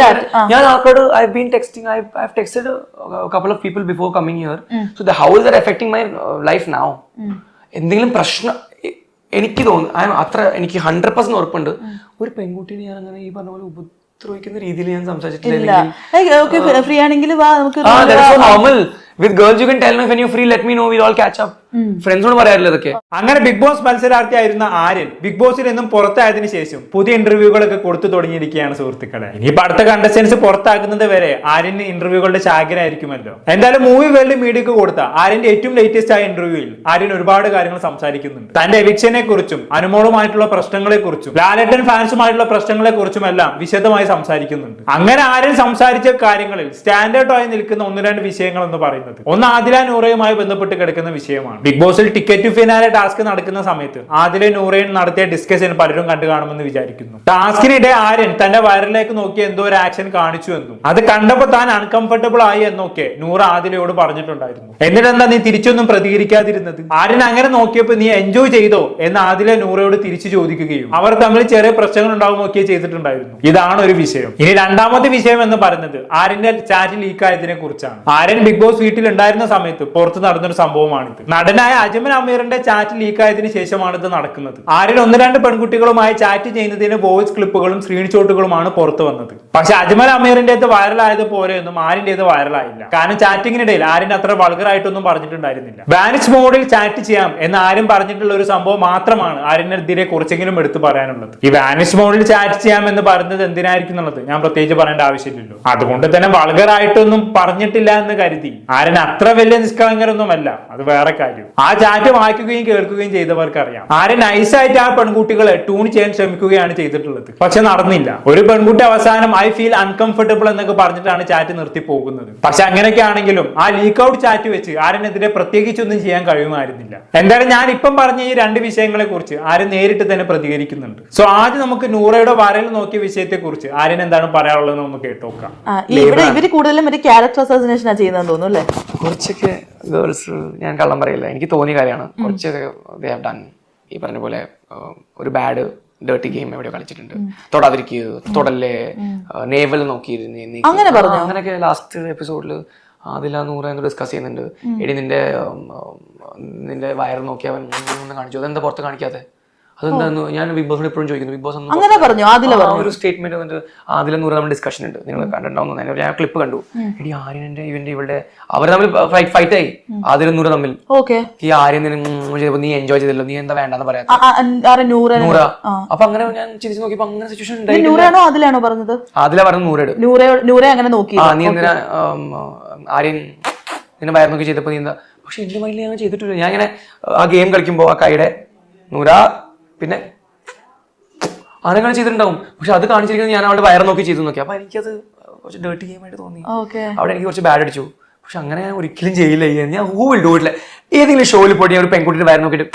Chat. ഞാൻ ആൾക്കാരോട് I been texting I have texted couple of people before coming here so the how is there affecting my life now എന്തെങ്കിലും പ്രശ്നം എനിക്ക് തോന്നുന്നു I അത്ര എനിക്ക് ഹൺഡ്രഡ് പെർസെന്റ് ഉറപ്പുണ്ട്. ഒരു പെൺകുട്ടിനെ ഞാൻ അങ്ങനെ ഈ പറഞ്ഞ പോലെ ഉപദ്രവിക്കുന്ന രീതിയിൽ ഞാൻ സംസാരിച്ചിട്ടില്ല ഫ്രീ ആണെങ്കിൽ normal with girls you can tell my fan you free let me know will all catch up ഫ്രണ്ട്സോട് പറയാറില്ല ഇതൊക്കെ? അങ്ങനെ ബിഗ് ബോസ് മത്സരാർത്ഥിയായിരുന്ന ആര്യൻ ബിഗ് ബോസിൽ നിന്നും പുറത്തായതിനു ശേഷം പുതിയ ഇന്റർവ്യൂകളൊക്കെ കൊടുത്തു തുടങ്ങിയിരിക്കുകയാണ് സുഹൃത്തുക്കളെ. ഇനിയിപ്പോ അടുത്ത കണ്ടസ്റ്റൻസ് പുറത്താക്കുന്നത് വരെ ആര്യന് ഇന്റർവ്യൂകളുടെ ചാകരായിരിക്കുമല്ലോ എന്തായാലും മൂവി വേൾഡ് മീഡിയക്ക് കൊടുത്ത ആര്യന്റെ ഏറ്റവും ലേറ്റസ്റ്റ് ആയ ഇന്റർവ്യൂവിൽ ആര്യൻ ഒരുപാട് കാര്യങ്ങൾ സംസാരിക്കുന്നുണ്ട്. തന്റെ എവിക്ഷനെ കുറിച്ചും അനുമോളുമായിട്ടുള്ള പ്രശ്നങ്ങളെ കുറിച്ചും ലാലട്ടൻ ഫാൻസുമായിട്ടുള്ള പ്രശ്നങ്ങളെ കുറിച്ചും എല്ലാം വിശദമായി സംസാരിക്കുന്നുണ്ട്. അങ്ങനെ ആര്യൻ സംസാരിച്ച കാര്യങ്ങളിൽ സ്റ്റാൻഡേർഡായി നിൽക്കുന്ന ഒന്ന് രണ്ട് വിഷയങ്ങൾ എന്ന് പറയുന്നത്. ഒന്ന് ആദില നൂറയുമായി ബന്ധപ്പെട്ട് കിടക്കുന്ന വിഷയമാണ്. ബിഗ് ബോസിൽ ടിക്കറ്റ് ഫിനാലെ ടാസ്ക് നടക്കുന്ന സമയത്ത് ആദില നൂറയൻ നടത്തിയ ഡിസ്കഷൻ പലരും കണ്ടു കാണുമെന്ന് വിചാരിക്കുന്നു. ടാസ്കിനിടെ ആര്യൻ തന്റെ വയറിലേക്ക് നോക്കി എന്തോ ഒരു ആക്ഷൻ കാണിച്ചു എന്നും അത് കണ്ടപ്പോൾ താൻ അൺകംഫർട്ടബിൾ ആയി എന്നൊക്കെ നൂറ് ആദിലയോട് പറഞ്ഞിട്ടുണ്ടായിരുന്നു. എന്നിട്ടെന്താ നീ തിരിച്ചൊന്നും പ്രതികരിക്കാതിരുന്നത്? ആര്യൻ അങ്ങനെ നോക്കിയപ്പോൾ നീ എൻജോയ് ചെയ്തോ എന്ന് ആദിലെ നൂറയോട് തിരിച്ചു ചോദിക്കുകയും അവർ തമ്മിൽ ചെറിയ പ്രശ്നങ്ങൾ ഉണ്ടാവുമൊക്കെ ചെയ്തിട്ടുണ്ടായിരുന്നു. ഇതാണ് ഒരു വിഷയം. ഇനി രണ്ടാമത്തെ വിഷയം എന്ന് പറയുന്നത് ആര്യന്റെ ചാറ്റ് ലീക്ക് ആയതിനെ കുറിച്ചാണ്. ആര്യൻ ബിഗ് ബോസ് വീട്ടിൽ ഉണ്ടായിരുന്ന സമയത്ത് പുറത്ത് നടന്നൊരു സംഭവമാണിത്. നടനായ അജ്മൽ അമീറിന്റെ ചാറ്റ് ലീക്ക് ആയതിനു ശേഷമാണ് ഇത് നടക്കുന്നത്. ആരിൽ ഒന്ന് രണ്ട് പെൺകുട്ടികളുമായി ചാറ്റ് ചെയ്യുന്നതിന് വോയിസ് ക്ലിപ്പുകളും സ്ക്രീൻഷോട്ടുകളുമാണ് പുറത്തു വന്നത്. പക്ഷെ അജ്മൽ അമീറിന്റേത് വൈറലായത് പോലെയൊന്നും ആരിന്റേത് വൈറലായില്ല. കാരണം ചാറ്റിങ്ങിനിടയിൽ ആരിന് അത്ര വൾഗറായിട്ടൊന്നും പറഞ്ഞിട്ടുണ്ടായിരുന്നില്ല. ബാനിഷ് മോഡിൽ ചാറ്റ് ചെയ്യാം എന്ന് ആരും പറഞ്ഞിട്ടുള്ള ഒരു സംഭവം മാത്രമാണ് ആരിനെതിരെ കുറച്ചെങ്കിലും എടുത്തു പറയാനുള്ളത്. ഈ വാനിഷ് മോഡിൽ ചാറ്റ് ചെയ്യാം എന്ന് പറയുന്നത് എന്തിനായിരിക്കും എന്നുള്ളത് ഞാൻ പ്രത്യേകിച്ച് പറയേണ്ട ആവശ്യമില്ലല്ലോ. അതുകൊണ്ട് തന്നെ വൾഗറായിട്ടൊന്നും പറഞ്ഞിട്ടില്ല എന്ന് കരുതി. ആരൻ അത്ര വലിയ നിഷ്കളങ്കരൊന്നുമല്ല. അത് വേറെ കാര്യം. ആ ചാറ്റ് വായിക്കുകയും കേൾക്കുകയും ചെയ്തവർക്ക് അറിയാം ആര്യൻ നൈസായിട്ട് ആ പെൺകുട്ടികളെ ട്യൂൺ ചെയ്യാൻ ശ്രമിക്കുകയാണ് ചെയ്തിട്ടുള്ളത്. പക്ഷെ നടന്നില്ല. ഒരു പെൺകുട്ടി അവസാനം ഐ ഫീൽ അൺകംഫർട്ടബിൾ എന്നൊക്കെ പറഞ്ഞിട്ടാണ് ചാറ്റ് നിർത്തി പോകുന്നത്. പക്ഷെ അങ്ങനെയൊക്കെ ആണെങ്കിലും ആ ലീക്ക് ഔട്ട് ചാറ്റ് വെച്ച് ആരെതിരെ പ്രത്യേകിച്ച് ഒന്നും ചെയ്യാൻ കഴിയുമായിരുന്നില്ല. എന്തായാലും ഞാൻ ഇപ്പം പറഞ്ഞ ഈ രണ്ട് വിഷയങ്ങളെ കുറിച്ച് ആരും നേരിട്ട് തന്നെ പ്രതികരിക്കുന്നുണ്ട്. സോ ആദ്യം നമുക്ക് നൂറയുടെ വരയിൽ നോക്കിയ വിഷയത്തെ കുറിച്ച് ആര്യൻ എന്താണ് പറയാനുള്ളത് നമുക്ക് കേട്ടോക്കാം. ഇവിടെ ഇവർ കൂടുതലും ഒരു ക്യാരക്ടർ അസോസിനേഷനാണ് ചെയ്യുന്നതെന്ന് തോന്നുന്നു അല്ലേ? കുറച്ചൊക്കെ ഗേൾസ് ഞാൻ കള്ളം പറയില്ല. എനിക്ക് തോന്നിയ കാര്യമാണ്. കുറച്ച് ദേ ഹവ് ഡൺ ഈ പറഞ്ഞ പോലെ ഒരു ബാഡ് ഡേർട്ടി ഗെയിം എവിടെ കളിച്ചിട്ടുണ്ട്. തൊടാതിരിക്കുക തൊടല്ലേ നേവൽ നോക്കിയിരുന്ന് അങ്ങനെ പറഞ്ഞു? അങ്ങനെയൊക്കെ ലാസ്റ്റ് എപ്പിസോഡിൽ അതില നൂറ് എന്ന് ഡിസ്കസ് ചെയ്യുന്നുണ്ട്. എടി നിന്റെ നിന്റെ വയർ നോക്കി അവൻ കാണിച്ചു. അതെന്താ പുറത്ത് കാണിക്കാതെ അതെന്താന്ന് ഞാൻ ബിഗ് ബോസിനോട് എപ്പോഴും ചോദിക്കുന്നു. ബിഗ് ബോസ് അങ്ങനെ പറഞ്ഞു? ആദില പറഞ്ഞു? ഒരു സ്റ്റേറ്റ്മെന്റ് വന്നിട്ട് അതിലെ നൂറ് നമ്മൾ ഡിസ്കഷൻ ഉണ്ട്. നിങ്ങൾ കണ്ടിട്ടുണ്ടാവുന്ന. ഞാൻ ക്ലിപ്പ് കണ്ടു. എടി ആര്യന്റെ ഇവന്റെ ഇവളുടെ അവർ തമ്മിൽ ഫൈറ്റ് ആയി. അതിലും നൂറ് തമ്മിൽ. ഈ ആര്യൻ നീ എൻജോയ് ചെയ്തല്ലോ. നീ എന്താ വേണ്ടെന്ന് പറയാ? നൂറ് നൂറ. അപ്പൊ അങ്ങനെ ഞാൻ ചിരിച്ചു നോക്കിയപ്പോ അങ്ങനെ സിറ്റുവേഷൻ ഉണ്ടായി നൂറാണോ അതിലാണോ പറഞ്ഞത്? അതിലെ പറഞ്ഞു നൂറെട് നൂറെ നൂറെ അങ്ങനെ നോക്കി ആ നീ എന്തിനാ ആര്യൻ നിന്നെ വയർ നോക്കി ചെയ്തപ്പോ നീ എന്താ പക്ഷെ എന്റെ മൈൻഡിൽ ഞാൻ ചെയ്തിട്ടില്ല. ഞാൻ ഇങ്ങനെ ആ ഗെയിം കളിക്കുമ്പോ ആ കൈയുടെ നൂര പിന്നെ അങ്ങനെ ചെയ്തിട്ടുണ്ടാവും. പക്ഷെ അത് കാണിച്ചിരിക്കുന്നത് ഞാൻ അവളുടെ വയർ നോക്കി ചെയ്തു നോക്കി അപ്പൊ എനിക്കത് കുറച്ച് ഡേർട്ടി ഗെയിം ആയിട്ട് തോന്നി. ഓക്കെ അവിടെ എനിക്ക് കുറച്ച് ബാഡ് അടിച്ചു. പക്ഷെ അങ്ങനെ ഞാൻ ഒരിക്കലും ചെയ്യില്ല. ഞാൻ ഹൂ വിൽ ഡു ഇല്ല ഏതെങ്കിലും ഷോയിൽ പോയിട്ട് ഞാൻ ഒരു പെൺകുട്ടിയുടെ വയർ നോക്കിയിട്ട്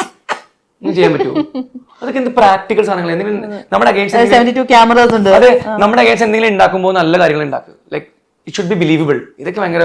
ഒന്നും ചെയ്യാൻ പറ്റുമോ അതൊക്കെ എന്ത് പ്രാക്ടിക്കൽ സാധനങ്ങൾ എന്തെങ്കിലും നമ്മുടെ അഗേൻസ്റ്റ് അതെ നമ്മുടെ അഗേൻസ്റ്റ് എന്തെങ്കിലും ഉണ്ടാക്കുമ്പോൾ നല്ല കാര്യങ്ങൾ ഉണ്ടാക്കുക like it should be believable ഇതൊക്കെ ഭയങ്കര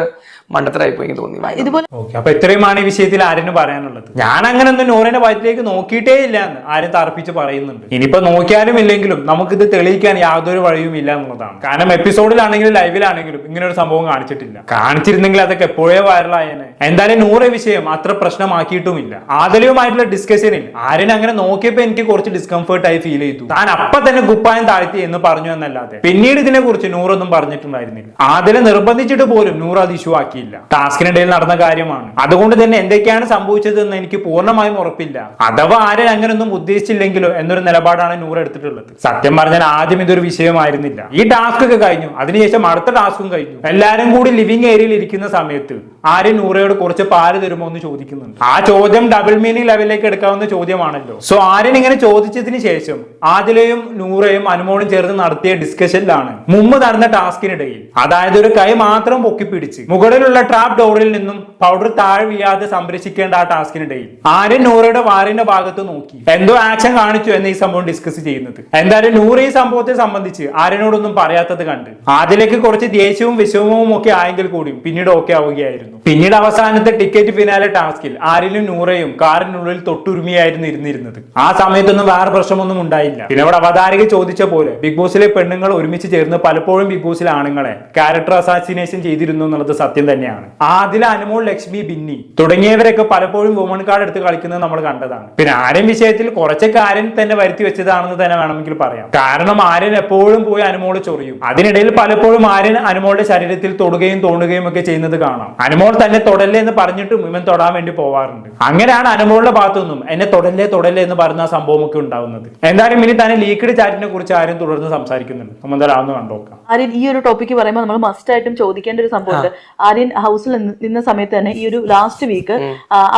മണ്ടത്തരായി പോയി എനിക്ക് തോന്നി. ഇതുപോലെ ഓക്കെ അപ്പൊ ഇത്രയുമാണ് ഈ വിഷയത്തിൽ ആരും പറയാനുള്ളത്. ഞാൻ അങ്ങനെ ഒന്നും നൂറിന്റെ വയറ്റിലേക്ക് നോക്കിയിട്ടേ ഇല്ല എന്ന് ആരും തർപ്പിച്ച് പറയുന്നുണ്ട്. ഇനിയിപ്പോ നോക്കിയാലും ഇല്ലെങ്കിലും നമുക്കിത് തെളിയിക്കാൻ യാതൊരു വഴിയും ഇല്ല എന്നുള്ളതാണ്. കാരണം എപ്പിസോഡിലാണെങ്കിലും ലൈവിലാണെങ്കിലും ഇങ്ങനെ ഒരു സംഭവം കാണിച്ചിട്ടില്ല. കാണിച്ചിരുന്നെങ്കിൽ അതൊക്കെ എപ്പോഴേ വൈറലായേനെ. എന്തായാലും നൂറ് വിഷയം അത്ര പ്രശ്നമാക്കിയിട്ടുമില്ല. ആദലയുമായിട്ടുള്ള ഡിസ്കഷനിൽ ആരും അങ്ങനെ നോക്കിയപ്പോ എനിക്ക് കുറച്ച് ഡിസ്കംഫേർട്ട് ആയി ഫീൽ ചെയ്തു. താൻ അപ്പൊ തന്നെ കുപ്പായം താഴ്ത്തി എന്ന് പറഞ്ഞു എന്നല്ലാതെ. പിന്നീട് ഇതിനെ കുറിച്ച് നൂറൊന്നും പറഞ്ഞിട്ടുണ്ടായിരുന്നില്ല. ആദിലെ നിർബന്ധിച്ചിട്ട് പോലും നൂറ് അത് ഇഷ്യൂ ആക്കിയില്ല. ടാസ്കിനിടയിൽ നടന്ന കാര്യമാണ്. അതുകൊണ്ട് തന്നെ എന്തൊക്കെയാണ് സംഭവിച്ചതെന്ന് എനിക്ക് പൂർണമായും ഉറപ്പില്ല. അഥവാ ആരും അങ്ങനെയൊന്നും ഉദ്ദേശിച്ചില്ലെങ്കിലോ എന്നൊരു നിലപാടാണ് നൂറ് എടുത്തിട്ടുള്ളത്. സത്യം പറഞ്ഞാൽ ആദ്യം ഇതൊരു വിഷയമായിരുന്നില്ല. ഈ ടാസ്ക് ഒക്കെ കഴിഞ്ഞു. അതിനുശേഷം അടുത്ത ടാസ്കും കഴിഞ്ഞു. എല്ലാരും കൂടി ലിവിംഗ് ഏരിയയിൽ ഇരിക്കുന്ന സമയത്ത് ആരും നൂറയോട് കുറച്ച് പാൽ തരുമോ എന്ന് ചോദിക്കുന്നുണ്ട്. ആ ചോദ്യം ഡബിൾ മീനിങ് ലെവലിലേക്ക് എടുക്കാവുന്ന ചോദ്യമാണല്ലോ. സോ ആര്യൻ ഇങ്ങനെ ചോദിച്ചതിന് ശേഷം ആദിലയും നൂറയും അനുമോളും ചേർന്ന് നടത്തിയ ഡിസ്കഷനിലാണ് മുമ്പ് നടന്ന ടാസ്കിനിടയിൽ അതായത് അതായത് ഒരു കൈ മാത്രം പൊക്കി പിടിച്ച് മുകളിലുള്ള ട്രാപ്പ് ഡോറിൽ നിന്നും പൗഡർ താഴെ വീഴാതെ സംരക്ഷിക്കേണ്ട ആ ടാസ്കിനിടയിൽ ആര്യൻ നൂറയുടെ വാറിന്റെ ഭാഗത്ത് നോക്കി. എന്തോ ആക്ഷൻ കാണിച്ചു എന്ന് ഈ സംഭവം ഡിസ്കസ് ചെയ്യുന്നത്. എന്തായാലും നൂറ് ഈ സംഭവത്തെ സംബന്ധിച്ച് ആര്യനോടൊന്നും പറയാത്തത് കണ്ട്. അതിലേക്ക് കുറച്ച് ദേഷ്യവും വിഷമവും ഒക്കെ ആയെങ്കിൽ കൂടിയും പിന്നീട് ഓക്കെ ആവുകയായിരുന്നു. പിന്നീട് അവസാനത്തെ ടിക്കറ്റ് ഫിനാലെ ടാസ്കിൽ ആരിലും നൂറയും കാറിനുള്ളിൽ തൊട്ടുരുമിയായിരുന്നു ഇരുന്നിരുന്നത്. ആ സമയത്തൊന്നും വേറെ പ്രശ്നമൊന്നും ഉണ്ടായില്ല. പിന്നെ അവിടെ അവതാരകെ ചോദിച്ച പോലെ ബിഗ് ബോസിലെ പെണ്ണുങ്ങൾ ഒരുമിച്ച് ചേർന്ന് പലപ്പോഴും ബിഗ് ബോസിലെ ആണുങ്ങളെ ക്യാരക്ടർ അസാസിനേഷൻ ചെയ്തിരുന്നു എന്നുള്ളത് സത്യം തന്നെയാണ്. ആദില അനുമോൾ ലക്ഷ്മി ബിന്നി തുടങ്ങിയവരൊക്കെ പലപ്പോഴും വുമൺ കാർഡ് എടുത്ത് കളിക്കുന്നത് നമ്മൾ കണ്ടതാണ്. പിന്നെ ആര്യൻ വിഷയത്തിൽ കുറച്ചൊക്കെ കാര്യം തന്നെ വരുത്തി വെച്ചതാണെന്ന് തന്നെ വേണമെങ്കിൽ പറയാം. കാരണം ആര്യൻ എപ്പോഴും പോയി അനുമോൾ ചൊറിയും. അതിനിടയിൽ പലപ്പോഴും ആര്യൻ അനുമോളുടെ ശരീരത്തിൽ തൊടുകയും തോണ്ടുകയും ഒക്കെ ചെയ്യുന്നത് കാണാം. അനുമോൾ തന്നെ തൊടല്ലേ എന്ന് പറഞ്ഞിട്ടും ഇവൻ തൊടാൻ വേണ്ടി പോവാറുണ്ട്. അങ്ങനെയാണ് അനുമോളുടെ ഭാഗത്തുനിന്നും എന്നെ തൊടല്ലേ തൊടല്ലേ എന്ന് പറയുന്ന സംഭവമൊക്കെ ഉണ്ടാവുന്നത്. എന്തായാലും ഇനി തന്നെ ലീക്കഡ് ചാറ്റിനെ കുറിച്ച് ആരും തുടർന്ന് സംസാരിക്കുന്നുണ്ട്. നമ്മൾ എന്തായാലും കണ്ടു കണ്ടോക്കാം ആര്യൻ ഈ ഒരു ടോപ്പിക്ക് പറയുമ്പോൾ നമ്മൾ മസ്റ്റ് ആയിട്ടും ചോദിക്കേണ്ട ഒരു സംഭവമുണ്ട്. ആര്യൻ ഹൗസിൽ നിന്ന സമയത്ത് തന്നെ ഈ ഒരു ലാസ്റ്റ് വീക്ക്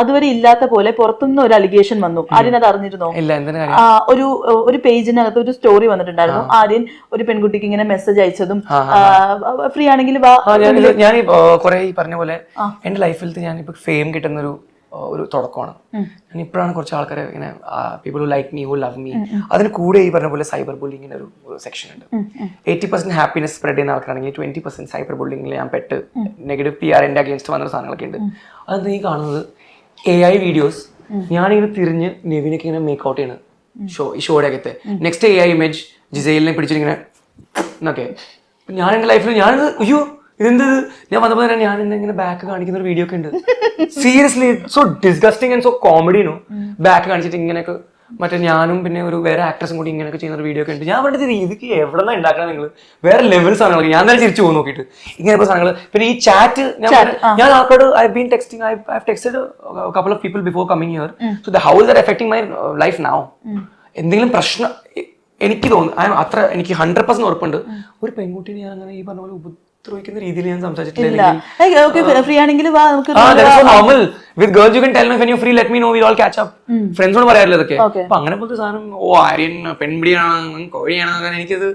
അതുവരെ ഇല്ലാത്ത പോലെ പുറത്തുനിന്ന് ഒരു അലിഗേഷൻ വന്നു. ആര്യൻ അത് അറിഞ്ഞിരുന്നോ? ഒരു ഒരു പേജിനകത്ത് ഒരു സ്റ്റോറി വന്നിട്ടുണ്ടായിരുന്നു. ആര്യൻ ഒരു പെൺകുട്ടിക്ക് ഇങ്ങനെ മെസ്സേജ് അയച്ചതും ഫ്രീ ആണെങ്കിൽ ഞാൻ കുറെ ഈ പറഞ്ഞ പോലെ എന്റെ ലൈഫിൽ ഞാൻ ഇപ്പൊ ഫെയിം കിട്ടുന്ന ഒരു ഒരു തുടക്കമാണ്. ഞാൻ ഇപ്പോഴാണ് കുറച്ച് ആൾക്കാരെ ഇങ്ങനെ people who like me who love me അതിന് കൂടെ ഈ പറഞ്ഞ പോലെ സൈബർ ബുള്ളിങ്ങിന് ഒരു സെക്ഷൻ ഉണ്ട്. എയ്റ്റി പെർസെന്റ് ഹാപ്പിനെസ് സ്പ്രെഡ് ചെയ്യുന്ന ആൾക്കാരാണെങ്കിൽ ട്വന്റി പെർസെന്റ് സൈബർ ബുള്ളിങ്ങിൽ ഞാൻ പെട്ട് നെഗറ്റീവ് പി ആർ എന്റെ അഗേൻസ്റ്റ് വന്ന സാധനങ്ങളൊക്കെ ഉണ്ട്. അത് നീ കാണുന്നത് എ ഐ വീഡിയോസ് ഞാനിങ്ങനെ തിരിഞ്ഞ് നെവിനൊക്കെ ഇങ്ങനെ മേക്ക് ഔട്ട് ചെയ്യണത് ഷോ ഈ ഷോയുടെ അകത്തെ. നെക്സ്റ്റ് എ ഐ ഇമേജ് ജിസൈലിനെ പിടിച്ചിട്ടിങ്ങനെ എന്നൊക്കെ. ഞാൻ എന്റെ ലൈഫിൽ ഞാനിത് അയ്യോ ഇതെന്ത് ഞാൻ വന്നപ്പോൾ തന്നെ ഞാൻ ഇങ്ങനെ ബാക്ക് കാണിക്കുന്ന ഒരു വീഡിയോ ഒക്കെ ഉണ്ട്. Seriously so disgusting and so comedy no back കാണിച്ചിട്ട് ഇങ്ങനെയൊക്കെ മറ്റേ ഞാനും പിന്നെ ഒരു വേറെ ആക്ട്രസും കൂടി ഇങ്ങനെയൊക്കെ ചെയ്യുന്ന ഒരു വീഡിയോ ഒക്കെ ഉണ്ട്. ഞാൻ പറഞ്ഞത് ഇതൊക്കെ എവിടെ നിന്നാണ് ഉണ്ടാക്കണം നിങ്ങൾ വേറെ ലെവൽ സാധനങ്ങൾ ഞാൻ തന്നെ തിരിച്ചു പോകും നോക്കിയിട്ട്. ഇങ്ങനെ സാധനങ്ങൾ പിന്നെ ഈ ചാറ്റ് ഞാൻ ആൾക്കാരോട് I been texting I I texted couple of people before coming here so the how is there affecting my life now എന്തെങ്കിലും പ്രശ്നം എനിക്ക് തോന്നുന്നു അത്ര എനിക്ക് ഹൺഡ്രഡ് പെർസെന്റ് ഉറപ്പുണ്ട്. ഒരു പെൺകുട്ടിനെ ഞാൻ അങ്ങനെ ഈ പറഞ്ഞ പോലെ ഉപദ്രവിക്കുന്ന രീതിയിൽ ഞാൻ സംസാരിച്ചിട്ടില്ല ഫ്രീ ആണെങ്കിൽ വാ we all catch up. ഫ്രണ്ട്സോട് പറയാറില്ല ഇതൊക്കെ. അപ്പൊ അങ്ങനെ പോലത്തെ സാധനം ഓ ആര്യൻ പെൺപിടിയാണ് കോഴിയാണ് എനിക്കത്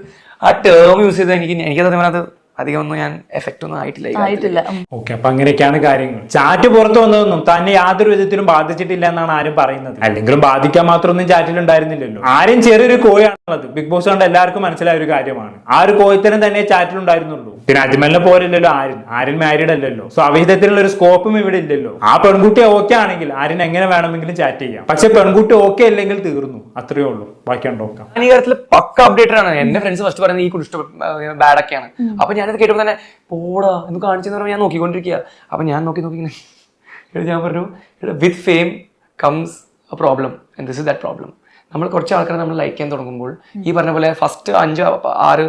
ആ ടേം യൂസ് ചെയ്ത് എനിക്ക് എനിക്കത് അത് അധികം ഒന്നും ഞാൻ എഫക്റ്റ് ഒന്നും ആയിട്ടില്ല ഈ. ആയിട്ടില്ല. ഉം. ഓക്കെ അപ്പൊ അങ്ങനെയൊക്കെയാണ് കാര്യങ്ങൾ. ചാറ്റ് പുറത്തു വന്നതൊന്നും തന്നെ യാതൊരു വിധത്തിലും ബാധിച്ചിട്ടില്ല എന്നാണ് ആരും പറയുന്നത്. അല്ലെങ്കിലും ബാധിക്കാൻ മാത്രമൊന്നും ചാറ്റിൽ ഉണ്ടായിരുന്നില്ലല്ലോ. ആരും ചെറിയൊരു കോയാണുള്ളത്. ബിഗ് ബോസ് കണ്ട് എല്ലാവർക്കും മനസ്സിലായ ഒരു കാര്യമാണ്. ആ ഒരു കോയത്തരം തന്നെ ചാറ്റിൽ ഉണ്ടായിരുന്നുള്ളൂ. പിന്നെ അജ്മലിനെ പോലില്ലല്ലോ ആര്യൻ. ആര്യൻ മാരീഡ് അല്ലല്ലോ. സോ അവിധത്തിലുള്ള ഒരു സ്കോപ്പും ഇവിടെ ഇല്ലല്ലോ. ആ പെൺകുട്ടി ഓക്കെ ആണെങ്കിൽ ആര്യൻ എങ്ങനെ വേണമെങ്കിലും ചാറ്റ് ചെയ്യാം. പക്ഷെ പെൺകുട്ടി ഓക്കെ അല്ലെങ്കിൽ തീർന്നു. അത്രയേ ഉള്ളൂ. ബാക്കി ഉണ്ടോക്കാം ഞാൻ ഈ കാര്യത്തിൽ പക്ക അപ്ഡേറ്റഡ് ആണ്. എന്റെ ഫ്രണ്ട്സ് ഫസ്റ്റ് പറയുന്നത് ഈ കുടിഷ്ട ബാഡ് ഒക്കെയാണ്. അപ്പൊ ഞാനത് കേട്ടപ്പോൾ തന്നെ പോടാ എന്ന് കാണിച്ചെന്ന് പറയുമ്പോൾ ഞാൻ നോക്കിക്കൊണ്ടിരിക്കുക അപ്പം ഞാൻ നോക്കി നോക്കി ഞാൻ പറഞ്ഞു with fame comes a problem and this is that problem നമ്മൾ കുറച്ച് ആൾക്കാരെ നമ്മൾ ലൈക്ക് ചെയ്യാൻ തുടങ്ങുമ്പോൾ ഈ പറഞ്ഞ പോലെ ഫസ്റ്റ് അഞ്ച് ആറ്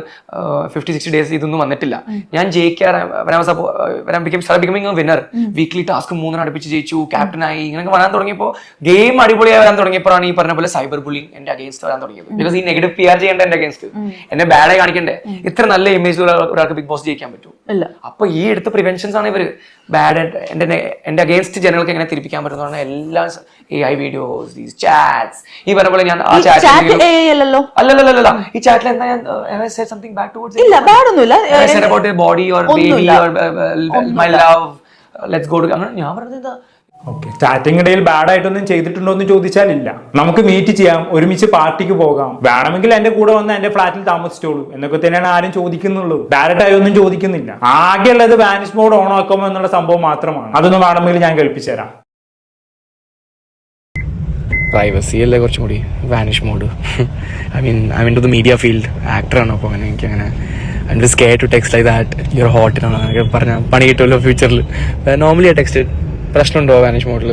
ഫിഫ്റ്റി സിക്സ്റ്റി ഡേയ്സ് ഇതൊന്നും വന്നിട്ടില്ല. ഞാൻ ജയിക്കാറാം ബിക്കമിങ് വിന്നർ വീക്ക്ലി ടാസ്ക് മൂന്നെണ്ണം അടുപ്പിച്ച് ജയിച്ചു ക്യാപ്റ്റനായി ഇങ്ങനെയൊക്കെ വരാൻ തുടങ്ങിയപ്പോൾ ഗെയിം അടിപൊളിയായി വരാൻ തുടങ്ങിയപ്പോഴാണ് ഈ പറഞ്ഞ പോലെ സൈബർ ബുള്ളിങ് എന്റെ അഗേൻസ്റ്റ് വരാൻ തുടങ്ങിയത്. ബിക്കോസ് ഈ നെഗറ്റീവ് പി ആർ ചെയ്യേണ്ട എന്റെ അഗേൻസ്റ്റ് എന്നെ ബാഡായി കാണിക്കണ്ടേ? ഇത്ര നല്ല ഇമേജ് ഒരാൾക്ക് ബിഗ് ബോസ് ജയിക്കാൻ പറ്റും. അപ്പൊ ഈ എടുത്ത പ്രിവെൻഷൻസ് ആണ് ഇവർ ബാഡ് എന്റെ എന്റെ അഗേൻസ്റ്റ് ജനങ്ങൾക്ക് എങ്ങനെ തിരിപ്പിക്കാൻ പറ്റുന്നതാണ് എല്ലാ A I videos these chats ഈ പറഞ്ഞ പോലെ ഞാൻ ആ ചാറ്റ് അല്ലല്ലോ. ഈ ചാറ്റിൽ എന്താ ഞാൻ സംതിങ് ബാക്ക് ടുവേർഡ്സ് ഇല്ല ബാഡ് ഒന്നുമില്ല said about your body or baby ഒന്നുമില്ല. or uh, uh, my love? Let's go to അങ്ങനെ ഞാൻ പറഞ്ഞത് എന്താ? ഓക്കെ ചാറ്റിംഗ് ഇടയിൽ ബാഡ് ആയിട്ടൊന്നും ചെയ്തിട്ടുണ്ടോ എന്ന് ചോദിച്ചാൽ ഇല്ല. നമുക്ക് മീറ്റ് ചെയ്യാം ഒരുമിച്ച് പാർട്ടിക്ക് പോകാം. വേണമെങ്കിൽ എന്റെ കൂടെ വന്ന് എന്റെ ഫ്ലാറ്റിൽ താമസിച്ചോളൂ. എന്നൊക്കെ തന്നെയാണ് ആരും ചോദിക്കുന്നുള്ളൂ ഡയറക്റ്റ് ആയി ഒന്നും ചോദിക്കുന്നില്ല. ആകെയുള്ളത് വാനിഷ് മോഡ് ഓൺ ആക്കുമോ എന്നുള്ള സംഭവം മാത്രമാണ്. അതൊന്നും വേണമെങ്കിൽ ഞാൻ കേൾപ്പിച്ചു തരാം പ്രൈവസി അല്ലേ കുറച്ചും കൂടി vanish mode I mean I mean to the media field ആക്ടറാണ് അപ്പോൾ അങ്ങനെ എനിക്ക് അങ്ങനെ I just care to text like that your ഹോട്ടിനാണ് പറഞ്ഞാൽ പണി കിട്ടുമല്ലോ ഫ്യൂച്ചറിൽ നോർമലി ആ ടെക്സ്റ്റ് പ്രശ്നമുണ്ടോ വാനിഷ് മോഡിൽ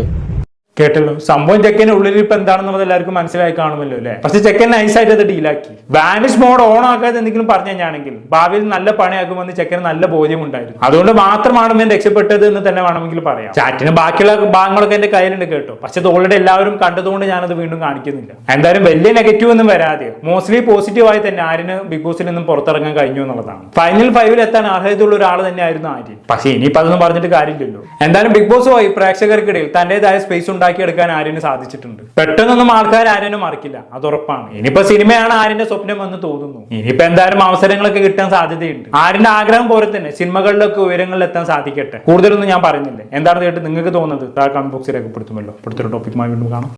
കേട്ടല്ലോ? സംഭവം ചെക്കന്റെ ഉള്ളിൽ ഇപ്പൊ എന്താണെന്നുള്ളത് എല്ലാവർക്കും മനസ്സിലായി കാണുമല്ലോ അല്ലേ? പക്ഷെ ചെക്കൻ നൈസായിട്ട് അത് ഡീലാക്കി വാനിഷ് മോഡ് ഓൺ ആക്കാതെ എന്തെങ്കിലും പറഞ്ഞു കഴിഞ്ഞാണെങ്കിൽ ഭാവിയിൽ നല്ല പണിയാക്കുമെന്ന് ചെക്കന് നല്ല ബോധ്യം ഉണ്ടായിരുന്നു. അതുകൊണ്ട് മാത്രമാണ് ഞാൻ രക്ഷപ്പെട്ടത് എന്ന് തന്നെ വേണമെങ്കിൽ പറയാം. ചാറ്റിന് ബാക്കിയുള്ള ഭാഗങ്ങളൊക്കെ എന്റെ കയ്യിലുണ്ട് കേട്ടോ. പക്ഷെ ഓൾറെഡി എല്ലാവരും കണ്ടതുകൊണ്ട് ഞാനത് വീണ്ടും കാണിക്കുന്നില്ല. എന്തായാലും വലിയ നെഗറ്റീവ് ഒന്നും വരാതെ. മോസ്റ്റ്ലി പോസിറ്റീവായി തന്നെ ആര്യന് ബിഗ് ബോസിൽ നിന്നും പുറത്തിറങ്ങാൻ കഴിഞ്ഞു എന്നുള്ളതാണ്. ഫൈനൽ ഫൈവിൽ എത്താൻ അർഹതയുള്ള ഒരാൾ തന്നെയായിരുന്നു ആര്യൻ. പക്ഷെ ഇനിയിപ്പോ അതൊന്നും പറഞ്ഞിട്ട് കാര്യമില്ലല്ലോ. എന്തായാലും ബിഗ് ബോസ് പോയി പ്രേക്ഷകർക്കിടയിൽ തന്റേതായ സ്പേസ് ഉണ്ടാക്കി ഉണ്ടാക്കിയെടുക്കാൻ ആര്യന് സാധിച്ചിട്ടുണ്ട്. പെട്ടെന്നൊന്നും ആൾക്കാർ ആര്യനെ മറിക്കില്ല. അത് ഉറപ്പാണ് ഇനിയിപ്പോ സിനിമയാണ് ആര്യന്റെ സ്വപ്നം എന്ന് തോന്നുന്നു. ഇനിയിപ്പോ എന്തായാലും അവസരങ്ങളൊക്കെ കിട്ടാൻ സാധ്യതയുണ്ട്. ആര്യന്റെ ആഗ്രഹം പോലെ തന്നെ സിനിമകളിലൊക്കെ ഉയരങ്ങളിൽ എത്താൻ സാധിക്കട്ടെ. കൂടുതലൊന്നും ഞാൻ പറഞ്ഞില്ലേ എന്താണ് കേട്ട് നിങ്ങൾക്ക് തോന്നുന്നത്? താഴെ കമന്റ് ബോക്സിൽ രേഖപ്പെടുത്തുമല്ലോ. അടുത്തൊരു ടോപ്പിക്കുമായി വീണ്ടും കാണാം.